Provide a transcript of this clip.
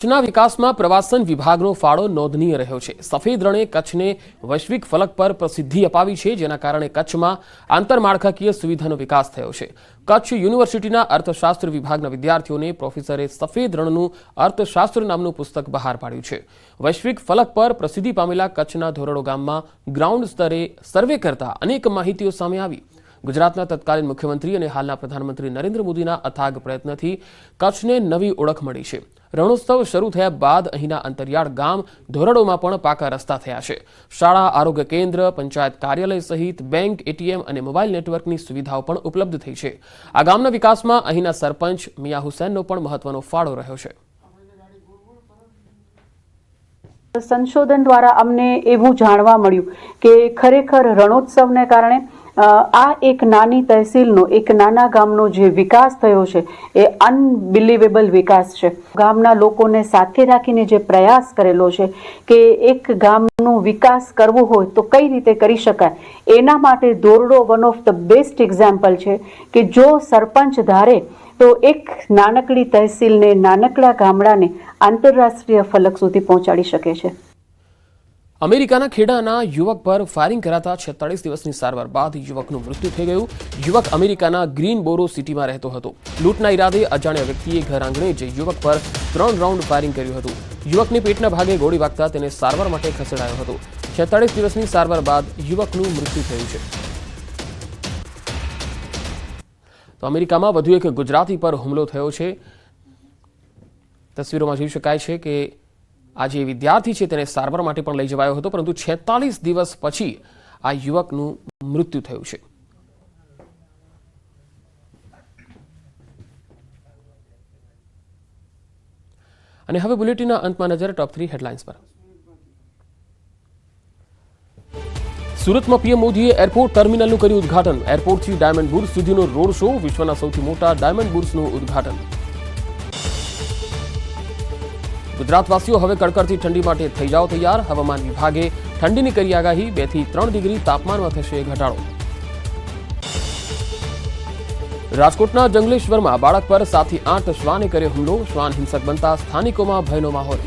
કચ્છના વિકાસમાં પ્રવાસન વિભાગનો ફાળો નોંધનીય રહ્યો છે. સફેદ રણે કચ્છને વૈશ્વિક ફલક પર પ્રસિદ્ધિ અપાવી છે, જેના કારણે કચ્છમાં આંતરમાળખાકીય સુવિધાનો વિકાસ થયો છે. કચ્છ યુનિવર્સિટીના અર્થશાસ્ત્ર વિભાગના વિદ્યાર્થીઓને પ્રોફેસરે સફેદ રણનું અર્થશાસ્ત્ર નામનું પુસ્તક બહાર પાડ્યું છે. વૈશ્વિક ફલક પર પ્રસિદ્ધિ પામેલા કચ્છના ધોરડો ગામમાં ગ્રાઉન્ડ સ્તરે સર્વે કરતા અનેક માહિતીઓ સામે આવી. ગુજરાતના તત્કાલીન મુખ્યમંત્રી અને હાલના પ્રધાનમંત્રી નરેન્દ્ર મોદીના અથાગ પ્રયત્નથી કચ્છને નવી ઓળખ મળી છે. રણોત્સવ શરૂ થયા બાદ અહીંના અંતરિયાળ ગામ ધોરડોમાં પણ પાકા રસ્તા થયા છે. શાળા, આરોગ્ય કેન્દ્ર, પંચાયત કાર્યાલય સહિત બેંક, એટીએમ અને મોબાઈલ નેટવર્કની સુવિધાઓ પણ ઉપલબ્ધ થઈ છે. આ ગામના વિકાસમાં અહીંના સરપંચ મિયા હુસેનનો પણ મહત્વનો ફાળો રહ્યો છે. સંશોધન દ્વારા અમને એવું જાણવા મળ્યું કે ખરેખર રણોત્સવને કારણે આ એક નાની તહેસીલનો, એક નાના ગામનો જે વિકાસ થયો છે, એ અનબિલિવેબલ વિકાસ છે. ગામના લોકોને સાથે રાખીને જે પ્રયાસ કરેલો છે કે એક ગામનો વિકાસ કરવો હોય તો કઈ રીતે કરી શકાય? એના માટે Dhordo one of the best example છે કે જો સરપંચ ધારે, તો એક નાનકડી તહેસીલને નાનકડા ગામડાને આંતરરાષ્ટ્રીય ફલક સુધી પહોંચાડી શકે છે. અમેરિકાના ખેડાના યુવક પર ફાયરિંગ કરાતા છેતાળીસ દિવસની સારવાર બાદ યુવકનું મૃત્યુ થઈ ગયું. યુવક અમેરિકાના ગ્રીન બોરો સિટીમાં રહેતો હતો. લૂંટના ઈરાદે અજાણ્યા વ્યક્તિએ ઘર આંગણે જ યુવક પર ત્રણ રાઉન્ડ ફાયરિંગ કર્યું હતું. યુવકને પેટના ભાગે ગોળી વાગતા તેને સારવાર માટે ખસેડાયો હતો. છેતાળીસ દિવસની સારવાર બાદ યુવકનું મૃત્યુ થયું છે. તો અમેરિકામાં વધુ એક ગુજરાતી પર હુમલો થયો છે. તસવીરોમાં જોઈ શકાય છે કે આ જે વિદ્યાર્થી છે તેને સારવાર માટે પણ લઈ જવાયો હતો, પરંતુ છેતાલીસ દિવસ પછી આ યુવકનું મૃત્યુ થયું છે. અને હવે બુલેટિનના અંતમાં નજર ટોપ થ્રી હેડલાઇન્સ પર. સુરતમાં પીએમ મોદીએ એરપોર્ટ ટર્મિનલનું કર્યું ઉદ્ઘાટન. એરપોર્ટથી ડાયમંડ બુર્સ સુધીનો રોડ શો વિશ્વના સૌથી મોટા ડાયમંડ બુર્સનું ઉદ્ઘાટન. ગુજરાતવાસીઓ હવે કડકડતી ઠંડી માટે થઈ જાઓ તૈયાર. હવામાન વિભાગે ઠંડીની કરી આગાહી બેથી ત્રણ ડિગ્રી તાપમાનમાં થશે ઘટાડો. રાજકોટના જંગલેશ્વરમાં બાળક પર સાતથી આઠ શ્વાને કર્યો હુમલો. શ્વાન હિંસક બનતા સ્થાનિકોમાં ભયનો માહોલ.